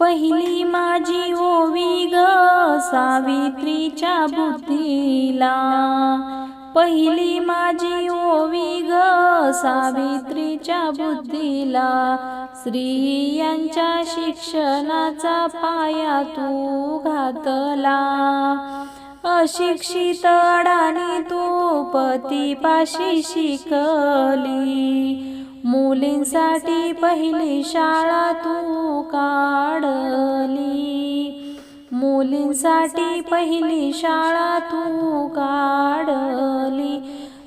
पहिली माझी ओवी ग सावित्रीच्या बुद्धीला. पहिली माझी ओवी ग सावित्रीच्या बुद्धीला. स्त्रियांच्या शिक्षणाचा पाया तू घातला. अशिक्षित अडाणी तू पतीपाशी शिकली. मुलींसाठी पहिली शाळा तू काढली. मुलींसाठी पहिली शाळा तू काढली.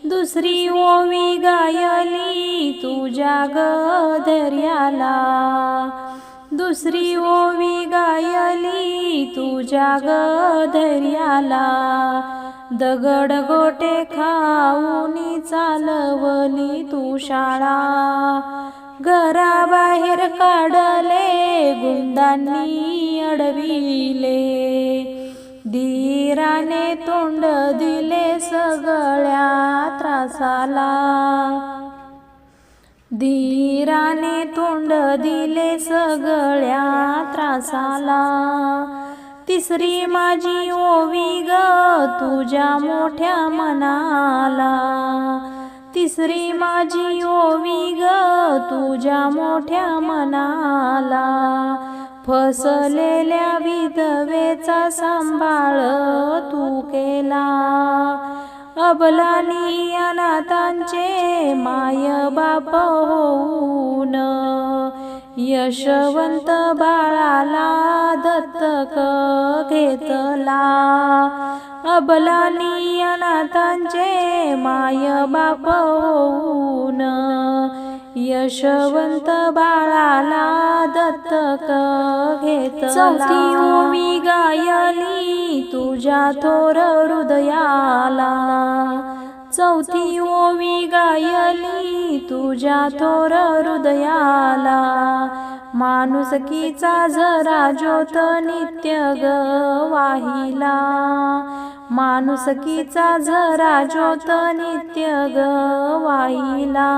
दुसरी ओवी गायली तुझ्या गधर्याला दुसरी ओवी गायली तुझ्या गधर्याला दगड गोटे खाऊनी चालवली तू शाळा. घराबाहेर काढले गुंडांनी अडविले. धीराने तोंड दिले सगळ्या त्रासाला. धीराने तोंड दिले सगळ्या त्रासाला. तिसरी माझी ओवी ग तुझ्या मोठ्या मनाला. तिसरी माझी ओवी ग तुझ्या मोठ्या मनाला. फसलेल्या विधवेचा सांभाळ तू केला. अबलानी अनाथांचे माय बाप होऊन यशवंत बाळाला दत्तक घेतला. अबलानी अनाथांचे माय बाप होऊन यशवंत बाळाला दत्तक घेतला. चौथी उमी गायली तुझ्या थोर हृदयाला. चौथी ओवी तुझ्या थोर हृदयाला माणुसकीचा जरा ज्योत नित्य ग वाहिला. माणुसकीचा जरा ज्योत नित्य ग वाहिला.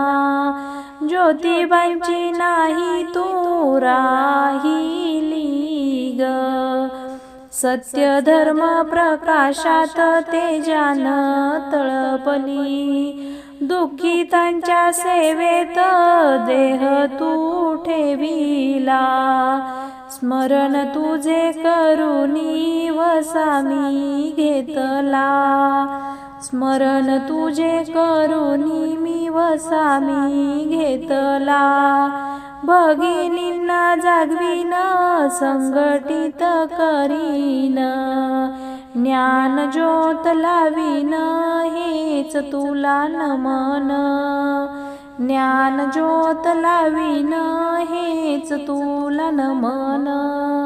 ज्योतिबांची नाही तू राहिली ग. सत्य धर्म प्रकाशात तेजान तळपली. दुःखितांच्या सेवेत देह तू ठेविला. स्मरण तुझे करुणी वसामी घेतला. स्मरण तुझे करुणी मी वसामी घेतला. भगिनींना जागविन संघटित करीन. ज्ञान ज्योत लावीन हेच तुला नमन. ज्ञान ज्योत लावीन हेच तुला नमन.